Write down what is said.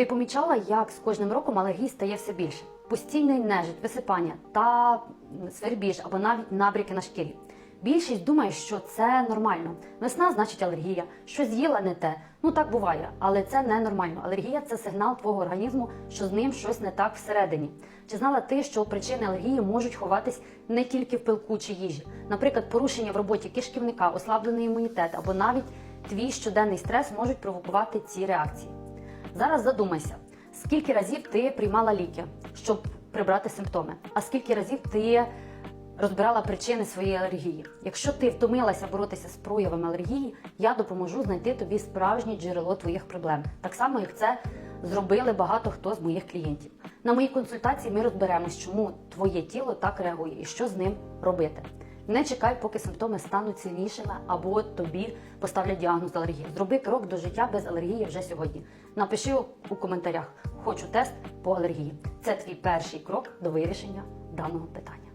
Ти помічала, як з кожним роком алергій стає все більше? Постійний нежить, висипання та свербіж або навіть набряки на шкірі. Більшість думає, що це нормально. Весна значить алергія, щось з'їла не те. Ну так буває, але це не нормально. Алергія це сигнал твого організму, що з ним щось не так всередині. Чи знала ти, що причини алергії можуть ховатись не тільки в пилку чи їжі? Наприклад, порушення в роботі кишківника, ослаблений імунітет або навіть твій щоденний стрес можуть провокувати ці реакції. Зараз задумайся, скільки разів ти приймала ліки, щоб прибрати симптоми, а скільки разів ти розбирала причини своєї алергії. Якщо ти втомилася боротися з проявами алергії, я допоможу знайти тобі справжнє джерело твоїх проблем, так само як це зробили багато хто з моїх клієнтів. На моїй консультації ми розберемось, чому твоє тіло так реагує і що з ним робити. Не чекай, поки симптоми стануть сильнішими або тобі поставлять діагноз алергії. Зроби крок до життя без алергії вже сьогодні. Напиши у коментарях: хочу тест по алергії. Це твій перший крок до вирішення даного питання.